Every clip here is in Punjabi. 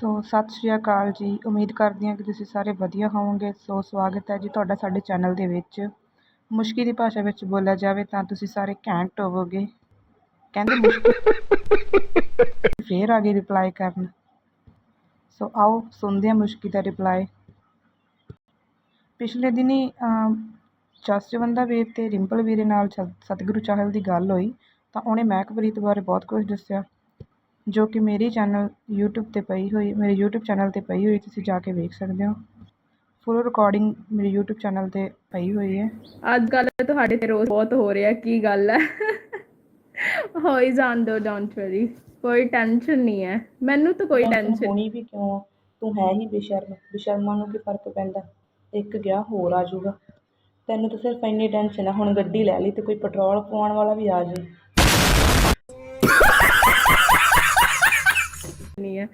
ਸੋ ਸਤਿ ਸ਼੍ਰੀ ਅਕਾਲ ਜੀ। ਉਮੀਦ ਕਰਦੀ ਹਾਂ ਕਿ ਤੁਸੀਂ ਸਾਰੇ ਵਧੀਆ ਹੋਵੋਗੇ। ਸੋ ਸਵਾਗਤ ਹੈ ਜੀ ਤੁਹਾਡਾ ਸਾਡੇ ਚੈਨਲ ਦੇ ਵਿੱਚ। ਮੁਸ਼ਕੀ ਦੀ ਭਾਸ਼ਾ ਵਿੱਚ ਬੋਲਿਆ ਜਾਵੇ ਤਾਂ ਤੁਸੀਂ ਸਾਰੇ ਘੈਂਟ ਹੋਵੋਗੇ। ਕਹਿੰਦੇ ਮੁਸ਼ਕੀ ਫੇਰ ਆ ਗਈ ਰਿਪਲਾਈ ਕਰਨ। ਸੋ ਆਓ ਸੁਣਦੇ ਹਾਂ ਮੁਸ਼ਕੀ ਦਾ ਰਿਪਲਾਈ ਪਿਛਲੇ ਦਿਨੀ ਅਮ, ਜਸਵੰਦਾ ਵੀਰ ਤੇ ਰਿੰਪਲ ਵੀਰੇ ਨਾਲ ਸਤ- ਸਤਿਗੁਰੂ ਚਾਹਲ ਦੀ ਗੱਲ ਹੋਈ ਤਾਂ ਉਹਨੇ ਮਹਿਕਪ੍ਰੀਤ ਬਾਰੇ ਬਹੁਤ ਕੁਝ ਦੱਸਿਆ। ਜੋ ਕਿ ਮੇਰੀ ਚੈਨਲ YouTube ਤੇ ਪਈ ਹੋਈ ਮੇਰੇ YouTube ਚੈਨਲ ਤੇ ਪਈ ਹੋਈ ਤੁਸੀਂ ਜਾ ਕੇ ਵੇਖ ਸਕਦੇ ਹੋ। ਫੁੱਲ ਰਿਕਾਰਡਿੰਗ ਮੇਰੇ YouTube ਚੈਨਲ ਤੇ ਪਈ ਹੋਈ ਹੈ। ਅੱਜ ਕੱਲ ਤੁਹਾਡੇ ਤੇ ਰੋਜ਼ ਬਹੁਤ ਹੋ ਰਿਹਾ ਕੀ ਗੱਲ ਹੈ? ਹੋ ਹੀ ਜਾਣ ਦਿਓ ਡੋਂਟ ਵਰੀ ਕੋਈ ਟੈਨਸ਼ਨ ਨਹੀਂ ਹੈ। ਮੈਨੂੰ ਤਾਂ ਕੋਈ ਟੈਨਸ਼ਨ ਹੋਣੀ ਵੀ ਕਿਉਂ? ਤੂੰ ਹੈ ਹੀ ਬੇਸ਼ਰਮ ਬੇਸ਼ਰਮਾਂ ਨੂੰ ਕੀ ਫ਼ਰਕ ਪੈਂਦਾ? ਇੱਕ ਗਿਆ ਹੋਰ ਆ ਜਾਊਗਾ। ਤੈਨੂੰ ਤਾਂ ਸਿਰਫ ਇੰਨੀ ਟੈਨਸ਼ਨ ਆ ਹੁਣ ਗੱਡੀ ਲੈ ਲਈ ਤੇ ਕੋਈ ਪੈਟਰੋਲ ਪਵਾਉਣ ਵਾਲਾ ਵੀ ਆ ਜਾਏ। ਹੈ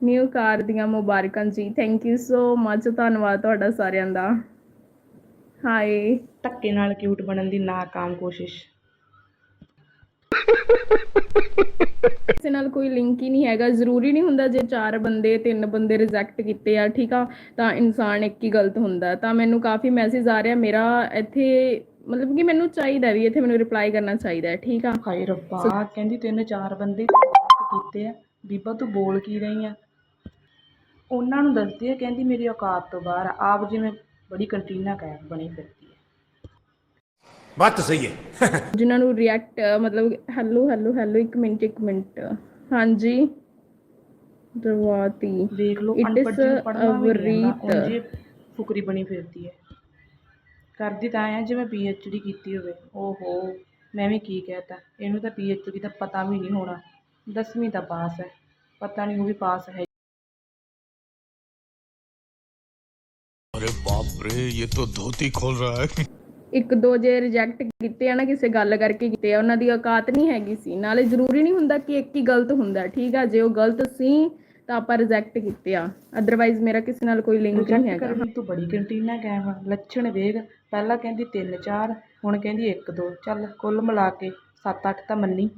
ਨਿਊ ਕਾਰ ਦੀਆਂ ਮੁਬਾਰਕਾਂ ਜੀ। ਥੈਂਕ ਯੂ ਸੋ ਮਚ ਧੰਨਵਾਦ ਤੁਹਾਡਾ ਸਾਰਿਆਂ ਦਾ। ਹਾਈ ਧੱਕੇ ਨਾਲ ਕਿਊਟ ਬਣਨ ਦੀ ਨਾਕਾਮ ਕੋਸ਼ਿਸ਼। ਕਿਸੇ ਨਾਲ ਕੋਈ ਲਿੰਕ ਹੀ ਨਹੀਂ ਹੈਗਾ। ਜ਼ਰੂਰੀ ਨਹੀਂ ਹੁੰਦਾ ਜੇ ਚਾਰ ਬੰਦੇ ਤਿੰਨ ਬੰਦੇ ਰਿਜੈਕਟ ਕੀਤੇ ਆ ਠੀਕ ਆ? ਤਾਂ ਇਨਸਾਨ ਇੱਕ ਹੀ ਗਲਤ ਹੁੰਦਾ। ਤਾਂ ਮੈਨੂੰ ਕਾਫੀ ਮੈਸੇਜ ਆ ਰਿਹਾ। ਮੇਰਾ ਇੱਥੇ ਮਤਲਬ ਕਿ ਮੈਨੂੰ ਚਾਹੀਦਾ ਵੀ ਇੱਥੇ ਮੈਨੂੰ ਰਿਪਲਾਈ ਕਰਨਾ ਚਾਹੀਦਾ ਹੈ ਠੀਕ ਆ? ਹਾਏ ਰੱਬਾ ਕਹਿੰਦੀ ਤਿੰਨ ਚਾਰ ਬੰਦੇ ਕੀਤੇ ਆ। ਬੀਬਾ ਤੂੰ ਬੋਲ ਕੀ ਰਹੀ ਆ? ਉਹਨਾਂ ਨੂੰ ਦੱਸਦੀ ਹੈ ਕਹਿੰਦੀ ਮੇਰੀ ਔਕਾਤ ਤੋਂ ਬਾਹਰ ਆ। ਆਪ ਜਿਵੇਂ ਬੜੀ ਕੰਟੀਨਾ ਕਾ ਬਣੀ ਫਿਰਦੀ ਹੈ ਬਾਤ ਸਹੀ ਹੈ। ਜਿਨ੍ਹਾਂ ਨੂੰ ਰਿਐਕਟ ਮਤਲਬ ਹੈਲੋ ਹੈਲੋ ਹੈਲੋ ਇੱਕ ਮਿੰਟ ਇੱਕ ਮਿੰਟ। ਹਾਂਜੀ। ਦਰਵਾਤੀ ਦੇਖ ਲਓ ਅਨਪੜ੍ਹ ਪੜ੍ਹਨਾ ਵੀ ਫੁਕਰੀ ਬਣੀ ਫਿਰਦੀ ਹੈ। ਕਰਦੀ ਤਾਂ ਐਂ ਹੈ ਜਿਵੇਂ ਪੀਐਚਡੀ ਕੀਤੀ ਹੋਵੇ। ਓਹੋ ਮੈਂ ਵੀ ਕੀ ਕਹਿਤਾ। ਇਹਨੂੰ ਤਾਂ ਪੀਐਚਡੀ ਦਾ ਪਤਾ ਵੀ ਨਹੀਂ ਹੋਣਾ। ਦਸਵੀਂ ਦਾ ਪਾਸ ਹੈ ਪਤਾ ਨਹੀਂ ਉਹ ਵੀ ਪਾਸ ਹੈ। ਅਰੇ ਬਾਪ ਰੇ ਇਹ ਤਾਂ ਧੋਤੀ ਖੋਲ ਰਹਾ ਹੈ। ਇੱਕ ਦੋ ਜੇ ਰਿਜੈਕਟ ਕੀਤੇ ਆ ਨਾ ਕਿਸੇ ਗੱਲ ਕਰਕੇ ਕੀਤੇ ਆ ਉਹਨਾਂ ਦੀ ਔਕਾਤ ਨਹੀਂ ਹੈਗੀ ਸੀ। ਨਾਲੇ ਜ਼ਰੂਰੀ ਨਹੀਂ ਹੁੰਦਾ ਕਿ ਇੱਕ ਹੀ ਗਲਤ ਹੁੰਦਾ ਠੀਕ ਆ? ਜੇ ਉਹ ਗਲਤ ਸੀ ਤਾਂ ਆਪਾਂ ਰਿਜੈਕਟ ਕੀਤੇ ਆ। ਅਦਰਵਾਈਜ਼ ਮੇਰਾ ਕਿਸੇ ਨਾਲ ਕੋਈ ਲਿੰਕ ਨਹੀਂ ਹੈਗਾ। ਕਰਨ ਤੂੰ ਬੜੀ ਕੰਟੀਨਾ ਗਾਇਬ ਲੱਛਣ ਵੇਖ ਪਹਿਲਾਂ ਕਹਿੰਦੀ 3 4 ਹੁਣ ਕਹਿੰਦੀ 1 2 ਚੱਲ ਕੁੱਲ ਮਿਲਾ ਕੇ 7 8 ਤਾਂ ਮੰਨੀ।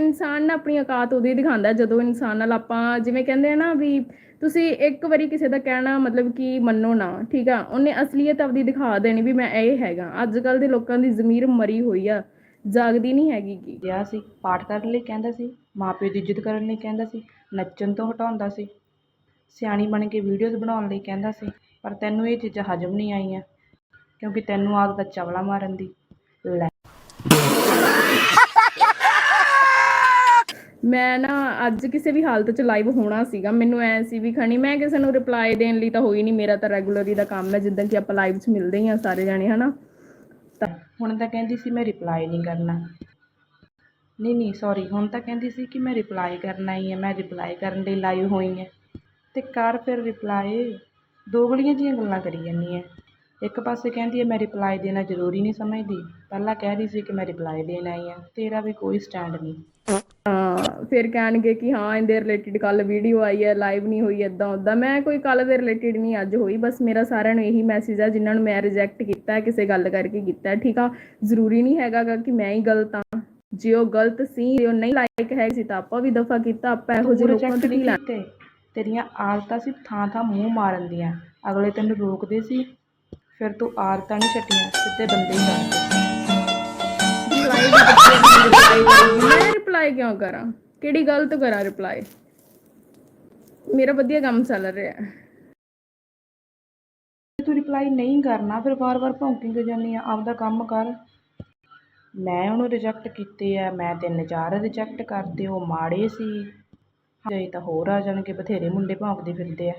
ਇਨਸਾਨ ਨਾ ਆਪਣੀ ਔਕਾਤ ਉਦੋਂ ਹੀ ਦਿਖਾਉਂਦਾ, ਜਦੋਂ ਇਨਸਾਨ ਨਾਲ ਆਪਾਂ ਜਿਵੇਂ ਕਹਿੰਦੇ ਆ ਨਾ ਵੀ ਤੁਸੀਂ ਇੱਕ ਵਾਰੀ ਕਿਸੇ ਦਾ ਕਹਿਣਾ ਮਤਲਬ ਕਿ ਮੰਨੋ ਨਾ, ਠੀਕ ਆ, ਉਹਨੇ ਅਸਲੀਅਤ ਆਪਦੀ ਦਿਖਾ ਦੇਣੀ ਵੀ ਮੈਂ ਇਹ ਹੈਗਾ। ਅੱਜ ਕੱਲ ਦੇ ਲੋਕਾਂ ਦੀ ਜ਼ਮੀਰ ਮਰੀ ਹੋਈ ਆ, ਜਾਗਦੀ ਨਹੀਂ ਹੈਗੀ ਕੀ ਗਿਆ ਸੀ, ਪਾਠ ਕਰਨ ਲਈ ਕਹਿੰਦਾ ਸੀ, ਮਾਪਿਓ ਦੀ ਇੱਜ਼ਤ ਕਰਨ ਲਈ ਕਹਿੰਦਾ ਸੀ, ਨੱਚਣ ਤੋਂ ਹਟਾਉਂਦਾ ਸੀ। ਸਿਆਣੀ ਬਣ ਕੇ ਵੀਡੀਓਜ਼ ਬਣਾਉਣ ਲਈ ਕਹਿੰਦਾ ਸੀ, ਪਰ ਤੈਨੂੰ ਇਹ ਚੀਜ਼ਾਂ ਹਜਮ ਨਹੀਂ ਆਈਆਂ, ਕਿਉਂਕਿ ਤੈਨੂੰ ਆਦਤ ਚਵਲਾ ਮਾਰਨ ਦੀ। ਲੈ। ਮੈਂ ਨਾ ਅੱਜ ਕਿਸੇ ਵੀ ਹਾਲਤ 'ਚ ਲਾਈਵ ਹੋਣਾ ਸੀਗਾ, ਮੈਨੂੰ ਐ ਸੀ ਵੀ ਖਣੀ ਮੈਂ ਕਿਸੇ ਨੂੰ ਰਿਪਲਾਈ ਦੇਣ ਲਈ ਤਾਂ ਹੋਈ ਨਹੀਂ ਮੇਰਾ ਤਾਂ ਰੈਗੂਲਰੀ ਦਾ ਕੰਮ ਹੈ, ਜਿੱਦਾਂ ਕਿ ਆਪਾਂ ਲਾਈਵ 'ਚ ਮਿਲਦੇ ਹੀ ਆ ਸਾਰੇ ਜਾਣੇ, ਹਨਾ? ਤਾਂ ਹੁਣ ਤਾਂ ਕਹਿੰਦੀ ਸੀ ਮੈਂ ਰਿਪਲਾਈ ਨਹੀਂ ਕਰਨਾ। ਨਹੀਂ ਨਹੀਂ ਸੌਰੀ ਹੁਣ ਤਾਂ ਕਹਿੰਦੀ ਸੀ ਕਿ ਮੈਂ ਰਿਪਲਾਈ ਕਰਨਾ ਹੀ ਹੈ, ਮੈਂ ਰਿਪਲਾਈ ਕਰਨ ਲਈ ਲਾਈਵ ਹੋਈ ਹੈ। ਤੇ ਕਰ ਫਿਰ ਰਿਪਲਾਈ ਦੋਗਲੀਆਂ ਜਿਹੀਆਂ ਗੱਲਾਂ ਕਰੀ ਜਾਂਦੀ ਹੈ। ਇੱਕ ਪਾਸੇ ਕਹਿੰਦੀ ਹੈ, ਮੈਂ ਰਿਪਲਾਈ ਦੇਣਾ ਜ਼ਰੂਰੀ ਨਹੀਂ ਸਮਝਦੀ। ਪਹਿਲਾਂ ਕਹਿ ਰਹੀ ਸੀ ਕਿ ਮੈਂ ਰਿਪਲਾਈ ਦੇਣਾ ਹੀ ਹੈ, ਤੇਰਾ ਵੀ ਕੋਈ ਸਟੈਂਡ ਨਹੀਂ ਹਾਂ ਫਿਰ ਕਹਿਣਗੇ ਕਿ ਹਾਂ ਇਹਦੇ ਰਿਲੇਟਡ ਕੱਲ ਵੀਡੀਓ ਆਈ ਹੈ ਲਾਈਵ ਨਹੀਂ ਹੋਈ ਇਦਾਂ ਉਦਾਂ ਮੈਂ ਕੋਈ ਕੱਲ ਦੇ ਰਿਲੇਟਡ ਨਹੀਂ ਅੱਜ ਹੋਈ ਬਸ ਮੇਰਾ ਸਾਰਿਆਂ ਨੂੰ ਇਹੀ ਮੈਸੇਜ ਆ ਜਿਨ੍ਹਾਂ ਨੂੰ ਮੈਂ ਰਿਜੈਕਟ ਕੀਤਾ ਹੈ ਕਿਸੇ ਗੱਲ ਕਰਕੇ ਕੀਤਾ। ਹੈ ਠੀਕ ਆ? ਜ਼ਰੂਰੀ ਨਹੀਂ ਹੈਗਾ ਕਿ ਮੈਂ ਹੀ ਗਲਤ ਆ। ਜੇ ਉਹ ਗਲਤ ਸੀ ਜੇ ਉਹ ਨਹੀਂ ਲਾਇਕ ਹੈ ਸੀ ਤਾਂ ਆਪਾਂ ਵੀ ਦਫਾ ਕੀਤਾ ਆਪਾਂ ਇਹੋ ਜਿਹੇ ਲੋਕਾਂ ਤੋਂ ਨਹੀਂ ਕੀਤੇ। ਤੇਰੀਆਂ ਆਦਤਾਂ ਸੀ ਥਾਂ ਥਾਂ ਮੂੰਹ ਮਾਰਨ ਦੀਆਂ। ਅਗਲੇ ਤੈਨੂੰ ਰੋਕਦੇ ਸੀ ਫਿਰ ਤੂੰ ਆਦਤਾਂ ਨਹੀਂ ਛੱਡੀਆਂ ਸਿੱਧੇ ਬੰਦੇ ਹੀ ਕਰਦੇ ਮੈਂ ਰਿਪਲਾਈ ਕਿਉਂ ਕਰਾਂ? ਕਿਹੜੀ ਗੱਲ ਤੋਂ ਕਰਾਂ ਰਿਪਲਾਈ ਮੇਰਾ ਵਧੀਆ ਕੰਮ ਚੱਲ ਰਿਹਾ ਹੈ। ਤੂੰ ਰਿਪਲਾਈ ਨਹੀਂ ਕਰਨਾ, ਫਿਰ ਵਾਰ-ਵਾਰ ਭੌਂਕੀ ਕਿਉਂ ਜਾਂਦੀ ਆ? ਆਪਦਾ ਕੰਮ ਕਰ। ਮੈਂ ਉਹਨੂੰ ਰਿਜੈਕਟ ਕੀਤੇ ਆ, ਮੈਂ ਤਿੰਨ ਚਾਰ ਰਿਜੈਕਟ ਕਰਤੇ ਉਹ ਮਾੜੇ ਸੀ। ਜੇ ਤਾਂ ਹੋਰ ਆ ਜਾਣਗੇ, ਬਥੇਰੇ ਮੁੰਡੇ ਭੌਂਕਦੇ ਫਿਰਦੇ ਆ।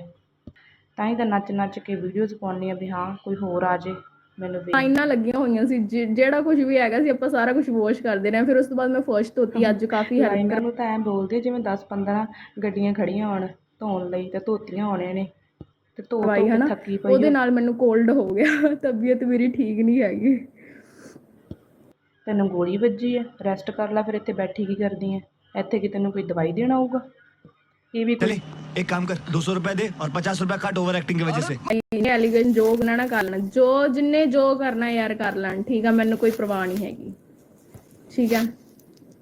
ਤਾਂ ਹੀ ਤਾਂ ਨੱਚ-ਨੱਚ ਕੇ ਵੀਡੀਓਜ਼ ਪਾਉਂਦੀ ਆ ਵੀ ਹਾਂ, ਕੋਈ ਹੋਰ ਆ ਜੇ। ਮੈਨੂੰ ਲਾਈਨਾਂ ਲੱਗੀਆਂ ਹੋਈਆਂ ਸੀ ਜਿਹੜਾ ਕੁਝ ਵੀ ਹੈਗਾ ਸੀ ਆਪਾਂ ਸਾਰਾ ਕੁਝ ਵਾਸ਼ ਕਰਦੇ ਰਹੇ ਫਿਰ ਉਸ ਤੋਂ ਬਾਅਦ ਮੈਂ ਫਰਸ਼ ਧੋਤੀ ਅੱਜ ਕਾਫੀ ਹੈਲਪ ਲਾਈਨਾਂ ਨੂੰ ਤਾਂ ਐਂ ਬੋਲਦੇ ਜਿਵੇਂ 10-15 ਗੱਡੀਆਂ ਖੜੀਆਂ ਹੋਣ ਧੋਣ ਲਈ ਤੇ ਧੋਤੀਆਂ ਹੋਣੀਆਂ ਨੇ। ਤੇ ਧੋ ਧੋ ਕੇ ਥੱਕੀ ਪਈ ਉਹਦੇ ਨਾਲ ਮੈਨੂੰ ਕੋਲਡ ਹੋ ਗਿਆ ਤਬੀਅਤ ਮੇਰੀ ਠੀਕ ਨਹੀਂ ਹੈਗੀ। ਤੈਨੂੰ ਗੋਲੀ ਵੱਜੀ ਹੈ ਰੈਸਟ ਕਰ ਲੈ ਫਿਰ ਇੱਥੇ ਬੈਠੀ ਕੀ ਕਰਦੀ ਹੈ ਇੱਥੇ ਕੀ ਤੈਨੂੰ ਕੋਈ ਦਵਾਈ ਦੇਣ ਆਊਗਾ ਇਹ ਵੀ चले एक काम कर दो सौ रुपए दे और पचास रुपए काट ओवर एक्टिंग की वजह से ਐਲੀਗੈਂਟ ਜੋ ਨਾ ਨਾ ਕਰ ਲੈਣ ਜੋ ਜਿੰਨੇ ਜੋ ਕਰਨਾ ਯਾਰ ਕਰ ਲੈਣ ਠੀਕ ਆ ਮੈਨੂੰ ਕੋਈ ਪਰਵਾਹ ਨਹੀਂ ਹੈਗੀ ਠੀਕ ਆ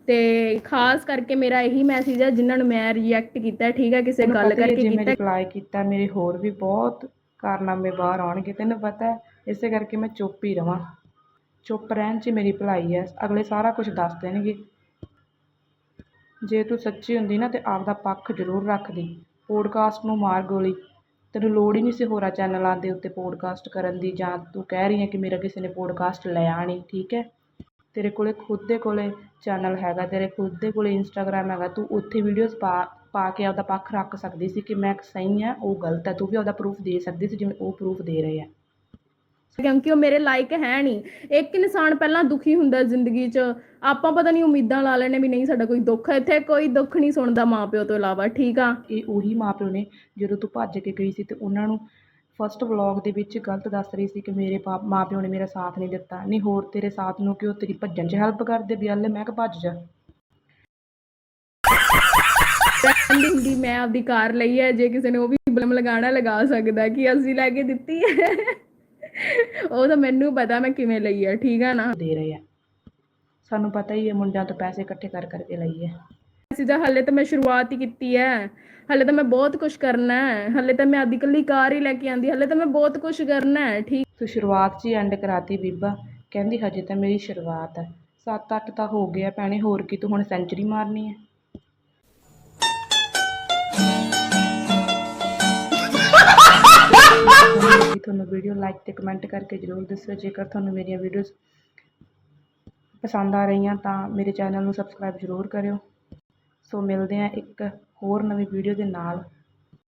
ਤੇ ਖਾਸ ਕਰਕੇ ਮੇਰਾ ਇਹੀ ਮੈਸੇਜ ਹੈ ਜਿਨ੍ਹਾਂ ਨੂੰ ਮੈਂ ਰਿਜੈਕਟ ਕੀਤਾ ਠੀਕ ਹੈ ਕਿਸੇ ਤੈਨੂੰ ਗੱਲ ਪਤਾ ਹੀ ਹੈ ਕਰਕੇ ਜੇ ਮੈਂ ਕੀਤਾ ਰਿਪਲਾਈ ਕੀਤਾ ਮੇਰੇ ਹੋਰ ਵੀ ਬਹੁਤ ਕਾਰਨਾਮੇ ਬਾਹਰ ਆਉਣਗੇ ਤੈਨੂੰ ਪਤਾ ਹੈ ਇਸੇ ਕਰਕੇ ਮੈਂ ਚੁੱਪ ਹੀ ਰਵਾਂ ਚੁੱਪ ਰਹਿਣ 'ਚ ਹੀ ਮੇਰੀ ਭਲਾਈ ਹੈ ਅਗਲੇ ਸਾਰਾ ਕੁਝ ਦੱਸ ਦੇਣਗੇ ਜੇ ਤੂੰ ਸੱਚੀ ਹੁੰਦੀ ਨਾ ਤੇ ਆਪਦਾ ਪੱਖ ਜ਼ਰੂਰ ਰੱਖਦੀ ਪੋਡਕਾਸਟ ਨੂੰ ਮਾਰ ਗੋਲੀ। ਤੈਨੂੰ ਲੋੜ ਹੀ ਨਹੀਂ ਸੀ ਹੋਰਾਂ ਚੈਨਲਾਂ ਦੇ ਉੱਤੇ ਪੋਡਕਾਸਟ ਕਰਨ ਦੀ, ਜਾਂ ਤੂੰ ਕਹਿ ਰਹੀ ਹੈ ਕਿ ਮੇਰਾ ਕਿਸੇ ਨੇ ਪੋਡਕਾਸਟ ਲਿਆ ਨਹੀਂ, ਠੀਕ ਹੈ? ਤੇਰੇ ਕੋਲੇ ਖੁਦ ਦੇ ਕੋਲੇ ਚੈਨਲ ਹੈਗਾ, ਤੇਰੇ ਖੁਦ ਦੇ ਕੋਲੇ ਇੰਸਟਾਗ੍ਰਾਮ ਹੈਗਾ, ਤੂੰ ਉੱਥੇ ਵੀਡੀਓਜ਼ ਪਾ ਪਾ ਕੇ ਆਪਦਾ ਪੱਖ ਰੱਖ ਸਕਦੀ ਸੀ ਕਿ ਮੈਂ ਸਹੀ ਹਾਂ, ਉਹ ਗਲਤ ਹੈ, ਤੂੰ ਵੀ ਆਪਦਾ ਪ੍ਰੂਫ ਦੇ ਸਕਦੀ ਸੀ ਜਿਵੇਂ ਉਹ ਪ੍ਰੂਫ ਦੇ ਰਹੇ ਆ। ਕਿਉਂਕਿ ਉਹ ਮੇਰੇ ਲਾਇਕ ਹੈ ਨਹੀਂ। ਇੱਕ ਇਨਸਾਨ ਪਹਿਲਾਂ ਦੁਖੀ ਹੁੰਦਾ ਜ਼ਿੰਦਗੀ 'ਚ। ਆਪਾਂ ਪਤਾ ਨਹੀਂ ਉਮੀਦਾਂ ਲਾ ਲੈਣੇ ਵੀ ਨਹੀਂ ਸਾਡਾ ਕੋਈ ਦੁੱਖ ਹੈ। ਇੱਥੇ ਕੋਈ ਦੁੱਖ ਨਹੀਂ ਸੁਣਦਾ ਮਾਪਿਓ ਤੋਂ ਇਲਾਵਾ ਠੀਕ ਆ? ਇਹ ਉਹੀ ਮਾਪਿਓ ਨੇ ਜਦੋਂ ਤੂੰ ਭੱਜ ਕੇ ਗਈ ਸੀ ਤੇ ਉਹਨਾਂ ਨੂੰ ਫਸਟ ਵਲੌਗ ਦੇ ਵਿੱਚ ਗਲਤ ਦੱਸ ਰਹੀ ਸੀ ਕਿ ਮੇਰੇ ਪਾ- ਮਾਪਿਓ ਨੇ ਮੇਰਾ ਸਾਥ ਨਹੀਂ ਦਿੱਤਾ। ਨਹੀਂ ਹੋਰ ਤੇਰੇ ਸਾਥ ਨੂੰ ਕਿ ਉਹ ਤੇਰੀ ਭੱਜਣ 'ਚ ਹੈਲਪ ਕਰਦੇ ਵੀ ਹਲੇ ਮੈਂ ਕਿ ਭੱਜ ਜਾ? ਕਹਿੰਦੀ ਹੁੰਦੀ ਮੈਂ ਆਪਦੀ ਕਾਰ ਲਈ ਹੈ। ਜੇ ਕਿਸੇ ਨੇ ਉਹ ਵੀ ਬਲਮ ਲਗਾਣਾ ਲਗਾ ਸਕਦਾ ਕਿ ਅਸੀਂ ਲੈ ਕੇ ਦਿੱਤੀ ਹੈ। ਉਹ ਤਾਂ ਮੈਨੂੰ ਪਤਾ ਮੈਂ ਕਿਵੇਂ ਲਈ ਹੈ ਠੀਕ ਆ ਨਾ? ਦੇ ਰਹੇ ਆ। ਸਾਨੂੰ ਪਤਾ ਹੀ ਹੈ ਮੁੰਡਿਆਂ ਤੋਂ ਪੈਸੇ ਇਕੱਠੇ ਕਰ ਕਰਕੇ ਲਈ ਹੈ ਅਸੀਂ ਤਾਂ ਹਲੇ ਤਾਂ ਮੈਂ ਸ਼ੁਰੂਆਤ ਹੀ ਕੀਤੀ ਹੈ ਹਲੇ ਤਾਂ ਮੈਂ ਬਹੁਤ ਕੁਝ ਕਰਨਾ ਹੈ ਹਲੇ ਤਾਂ ਮੈਂ ਆਪਦੀ ਇਕੱਲੀ ਕਾਰ ਹੀ ਲੈ ਕੇ ਆਂਦੀ ਹਲੇ ਤਾਂ ਮੈਂ ਬਹੁਤ ਕੁਝ ਕਰਨਾ ਹੈ ਠੀਕ? ਤੂੰ ਸ਼ੁਰੂਆਤ 'ਚ ਹੀ ਐਂਡ ਕਰਾਤੀ ਬੀਬਾ। ਕਹਿੰਦੀ ਹਜੇ ਤਾਂ ਮੇਰੀ ਸ਼ੁਰੂਆਤ ਹੈ ਸੱਤ ਅੱਠ ਤਾਂ ਹੋ ਗਿਆ ਭੈਣੇ ਹੋਰ ਕੀ ਤੂੰ ਹੁਣ ਸੈਂਚਰੀ ਮਾਰਨੀ ਹੈ ਤੁਹਾਨੂੰ ਵੀਡੀਓ ਲਾਈਕ ਤੇ ਕਮੈਂਟ ਕਰਕੇ ਜ਼ਰੂਰ ਦੱਸਿਓ। ਜੇਕਰ ਤੁਹਾਨੂੰ ਮੇਰੀਆਂ ਵੀਡੀਓਜ਼ ਪਸੰਦ ਆ ਰਹੀਆਂ, ਤਾਂ ਮੇਰੇ ਚੈਨਲ ਨੂੰ ਸਬਸਕ੍ਰਾਈਬ ਜ਼ਰੂਰ ਕਰਿਓ। ਸੋ ਮਿਲਦੇ ਹਾਂ ਇੱਕ ਹੋਰ ਨਵੀਂ ਵੀਡੀਓ ਦੇ ਨਾਲ।